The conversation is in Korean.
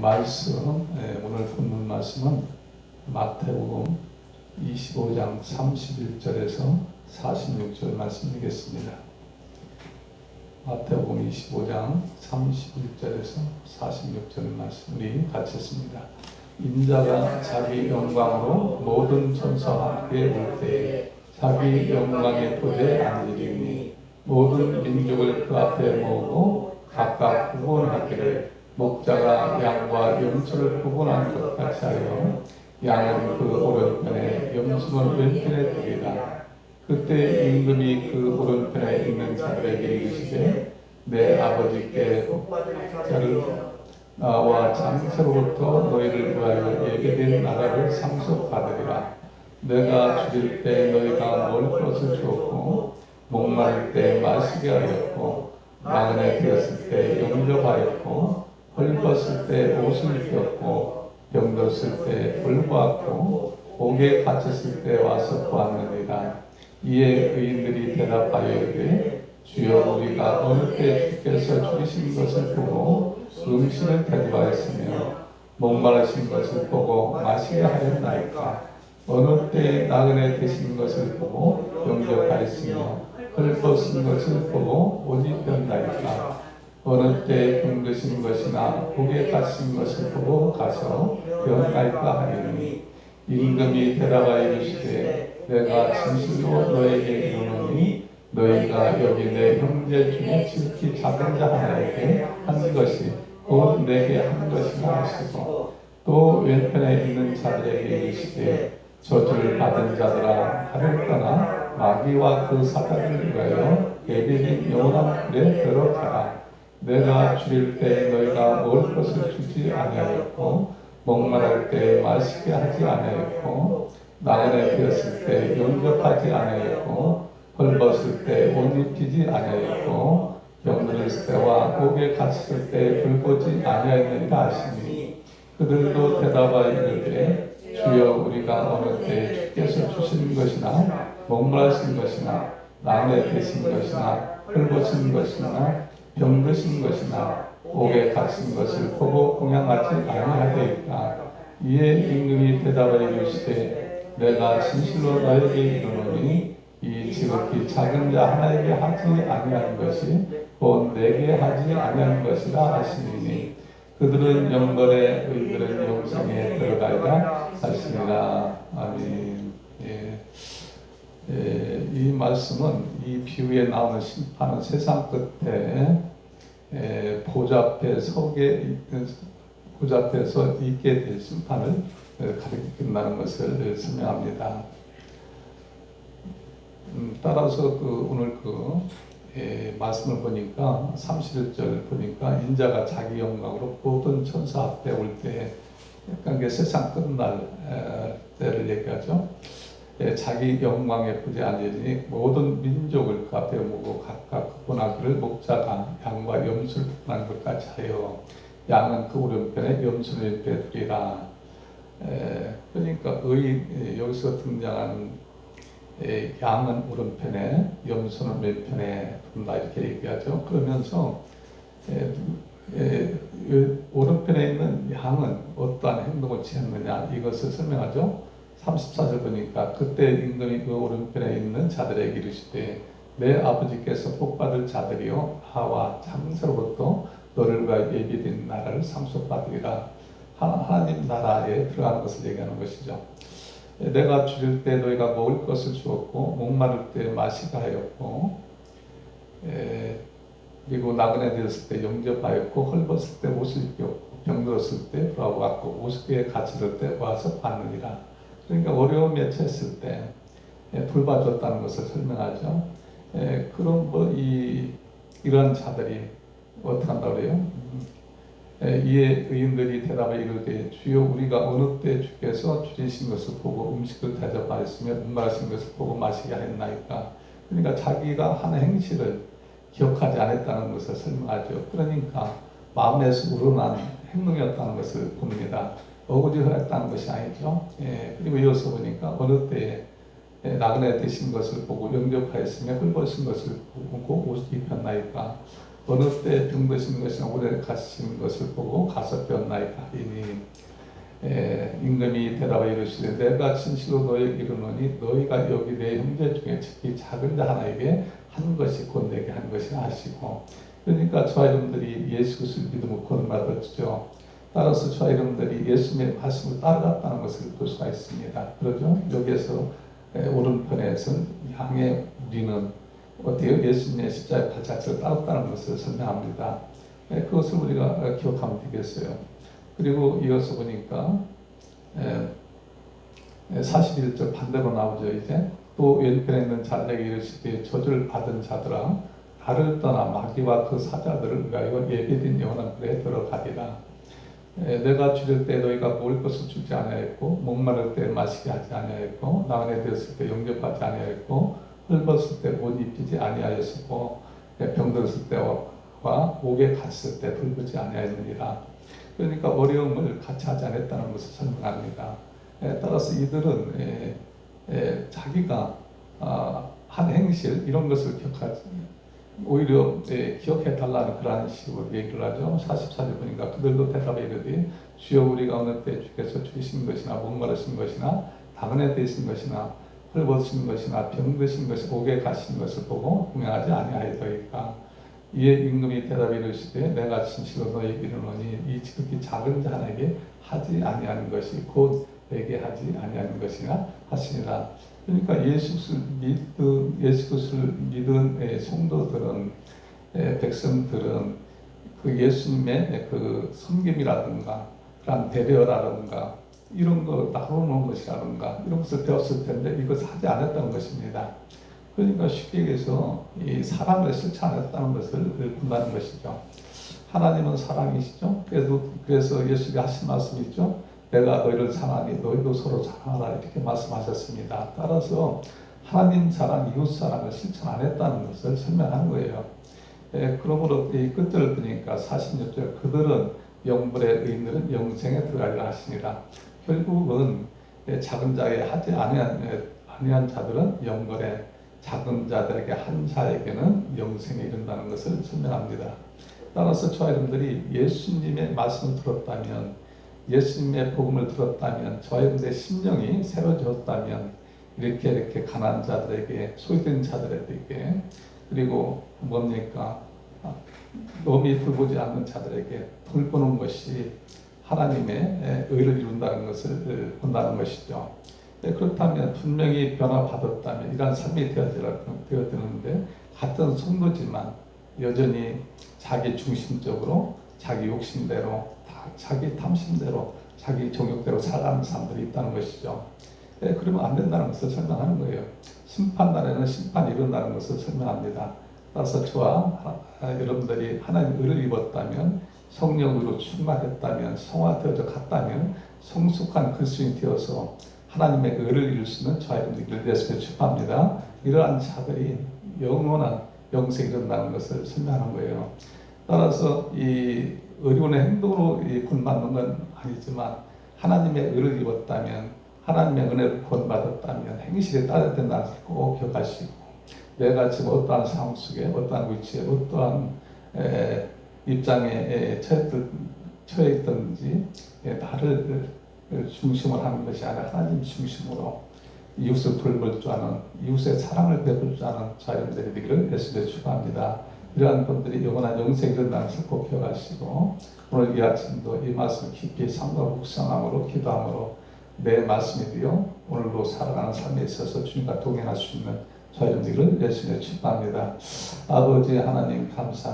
말씀 예, 오늘 본문 말씀은 마태복음 25장 31절에서 46절 말씀이겠습니다. 마태복음 25장 31절에서 46절 말씀 우리 같이 했습니다. 인자가 자기 영광으로 모든 천사와 함께 올 때에 자기 영광의 표대에 앉으리니 모든 민족을 그 앞에 모으고 각각 구분하기를 목자가 양과 염소를 구분한 것 같이 하여 양은 그 오른편에 염소는 왼편에 두리라 그때 임금이 그 오른편에 있는 자들에게 이르시되 내 아버지께 자를 나와 장세로부터 너희를 위하여 예배된 나라를 상속받으리라. 내가 줄일 때 너희가 먹을 것을 주었고 목마를 때 마시게 하였고 나그네 되었을 때 영접하였고 헐벗을 때 옷을 입혔고 병들었을 때 돌보았고 옥에 갇혔을 때 와서 보았느니라. 이에 의인들이 대답하여 이르되 주여 우리가 어느 때 주께서 죽이신 것을 보고 음식을 대접하였으며 목마르신 것을 보고 마시게 하였나이까. 어느 때 나그네 되신 것을 보고 영접하였으며 헐벗은 것을 보고 옷 입혔나이까 어느 때 병드신 것이나 복에 갇힌 것을 보고 가서 병할까 하리니 임금이 대답하여 이르시되 내가 진실로 너에게 이르노니 너희가 여기 내 형제 중에 지극히 작은 자 하나에게 한 것이 곧 내게 한 것이라 하시고 또 왼편에 있는 자들에게 이르시되 저주를 받은 자들아 하늘 떠나 마귀와 그 사단을 위하여 예비된 영원한 불에 들어가라 내가 줄일 때 너희가 먹을 것을 주지 아니하였고 목마를 때 마시게 하지 아니하였고 나그네 되었을 때 영접하지 아니하였고 헐벗을 때 옷 입히지 아니하였고 병들었을 때와 옥에 갇혔을 때 돌보지 아니하였느니라 하시니 그들도 대답하여 이르되 주여 우리가 어느 때 주께서 주신 것이나 목마르신 것이나 나그네 되신 것이나 헐벗은 것이나 병드신 것이나 옥에 갇힌 것을 보고 공양하지 아니하되이까 이에 임금이 대답하여 이르시되 내가 진실로 너에게 이르노니 이 지극히 작은 자 하나에게 하지 아니한 것이 곧 내게 하지 아니한 것이라 하시니 그들은 영벌에 의들은 영생에 들어가리라 하시니라 아멘. 예. 예, 이 말씀은 이 비유에 나오는 심판은 세상 끝에 에, 보좌 앞에 서게 보좌 앞에서 있게 될 심판을 가리킨다는 것을 설명합니다. 음, 따라서 그 오늘 그 에, 말씀을 보니까 31절 보니까 인자가 자기 영광으로 모든 천사 앞에 올 때 약간 그 세상 끝날 에, 때를 얘기하죠. 에, 자기 영광에 부재 앉으니 모든 민족을 그 앞에 모고 각각 구분하기를 목자가 양과 염소를 구분한 것 같이 하여 양은 그 오른편에 염소를 왼편에 두리라. 그러니까 의 여기서 등장하는 에, 양은 오른편에 염소는 왼편에 둔다 이렇게 얘기하죠. 그러면서 에, 에, 오른편에 있는 양은 어떠한 행동을 취했느냐 이것을 설명하죠. 34절 보니까 그때 임금이 그 오른편에 있는 자들에게 이르시되 내 아버지께서 복받을 자들이요 하와 장세로부터 너를 위하여 예비된 나라를 상속받으리라 하나 님 나라에 들어가는 것을 얘기하는 것이죠. 내가 줄일 때 너희가 먹을 것을 주었고 목마를 때 마시게 하였고 에, 그리고 나그네 되었을 때 영접하였고 헐벗을 때 옷을 입혔고 병들었을 때 돌아왔고 오스에 갇힐 때 와서 받느니라 그러니까 어려움에 처했을 때 예, 돌봐줬다는 것을 설명하죠. 예, 그럼 뭐 이 이런 자들이 어떻게 한다 그래요? 음. 예, 이에 의인들이 대답해 이르되 주여 우리가 어느 때 주께서 줄이신 것을 보고 음식을 대접하였으며 목마르신 것을 보고 마시게 하였나이까 그러니까 자기가 한 행실을 기억하지 않았다는 것을 설명하죠. 그러니까 마음에서 우러난 행동이었다는 것을 봅니다. 어거지를 했다는 것이 아니죠. 예, 그리고 이어서 보니까 어느 때에 예, 나그네 되신 것을 보고 영접하였으며 헐벗은 것을 보고 옷을 입혔나이까 어느 때 병드신 것이나 오래 가신 것을 보고 가서 배웠나이까 하니 에, 임금이 대답하여 이르시되 내가 진실로 너에게 이르노니 너희가 여기 내 형제 중에 특히 작은 자 하나에게 한 것이 곧 내게 한 것이 하시고 그러니까 저와 여러분들이 예수 그리스도를 믿음으로 구원받았죠. 따라서 저와 여러분들이 예수님의 말씀을 따라갔다는 것을 볼 수가 있습니다. 그러죠? 여기에서 에, 오른편에서는 양의 우리는 어때요? 예수님의 십자가의 발자취를 따랐다는 것을 설명합니다. 에, 그것을 우리가 어, 기억하면 되겠어요. 그리고 이어서 보니까 에, 에, 41절 반대로 나오죠. 이제 또 왼편에 있는 자들에게 이르시되 저주를 받은 자들아 나를 떠나 마귀와 그 사자들을 위하여 예배된 영원한 불에 들어가리라. 에, 내가 줄일 때 너희가 먹을 것을 주지 아니하였고 목마를 때 마시게 하지 아니하였고 나그네 되었을 때 영접하지 아니하였고 헐벗을 때옷 입히지 아니하였고 에, 병들었을 때와 옥에 갔을 때 돌보지 아니하였느니라. 그러니까 어려움을 같이 하지 않았다는 것을 설명합니다. 에, 따라서 이들은 자기가 아, 한 행실 이런 것을 기억하지 오히려 예, 기억해 달라는 그러한 식으로 얘기를 하죠. 44절 보니까 그들도 대답해 이르되 주여 우리가 어느 때 주께서 주신 것이나 목마르신 것이나 나그네 되신 것이나 헐벗으신 것이나 병드신 것이 옥에 가신 것을 보고 공양하지 아니하였더이까 이에 임금이 대답해 이르시되 내가 진실로 너에게 이르노니 이 지극히 작은 자 하나에게 하지 아니하는 것이 곧 내게 하지 아니하는 것이나 하시니라 그러니까 예수를 믿은 예수 그리스도를 믿은 예, 성도들은 예, 백성들은 그 예수님의 그 섬김이라든가 그런 배려라든가 이런 거 나누는 것이라든가 이런 것을 배웠을 텐데 이것을 하지 않았다는 것입니다. 그러니까 쉽게 얘기해서 이 사랑을 실천했다는 것을 본다는 것이죠. 하나님은 사랑이시죠. 그래서 그래서 예수가 하신 말씀이 있죠. 내가 너희를 사랑하니 너희도 서로 사랑하라 이렇게 말씀하셨습니다. 따라서 하나님 사랑, 이웃 사랑을 실천 안 했다는 것을 설명하는 거예요. 예, 그러므로 이 끝절을 보니까 46절 그들은 영불의 의인들은 영생에 들어가리라 하시니라. 결국은 예, 작은 자에 하지 아니한, 예, 아니한 자들은 영벌에 작은 자들에게 한 자에게는 영생에 이른다는 것을 설명합니다. 따라서 저와 여러분들이 예수님의 말씀을 들었다면 예수님의 복음을 들었다면 저와 여러분들의 심령이 새로졌다면 이렇게 이렇게 가난한 자들에게 소외된 자들에게 그리고 뭡니까 아, 몸이 불보지 않는 자들에게 돌보는 것이 하나님의 의를 이룬다는 것을 본다는 것이죠. 네, 그렇다면 분명히 변화받았다면 이러한 삶이 되어지는데 같은 성도지만 여전히 자기 중심적으로 자기 욕심대로 자기 탐심대로 자기 정욕대로 살아가는 사람들이 있다는 것이죠. 네, 그러면 안 된다는 것을 설명하는 거예요. 심판날에는 심판이 일어나는 것을 설명합니다. 따라서 저와 여러분들이 하나님 의를 입었다면 성령으로 충만했다면 성화되어져 갔다면 성숙한 그리스도인이 되어서 하나님의 의를 이룰 수 있는 저와 여러분들이 되었음을 축복합니다. 이러한 자들이 영원한 영생이 일어나는 것을 설명하는 거예요. 따라서 이 의료원의 행동으로 구원받는 건 아니지만 하나님의 의를 입었다면 하나님의 은혜를 구원받았다면 행실에 따라야 된다는 꼭 기억하시고 내가 지금 어떠한 상황 속에 어떠한 위치에 어떠한 에, 입장에 처했든지 에, 나를 중심으로 하는 것이 아니라 하나님 중심으로 이웃을 돌볼 줄 아는 이웃의 사랑을 베풀 줄 아는 자연들이 되기를 예수님 축원합니다. 이러한 분들이 영원한 영생이 된다는 것을 꼭 기억하시고 오늘 이 아침도 이 말씀을 깊이 삼가 묵상함으로 기도함으로 내 말씀이 되어 오늘도 살아가는 삶에 있어서 주님과 동행할 수 있는 저희들을 예수님의 축복합니다. 아버지 하나님 감사합니다.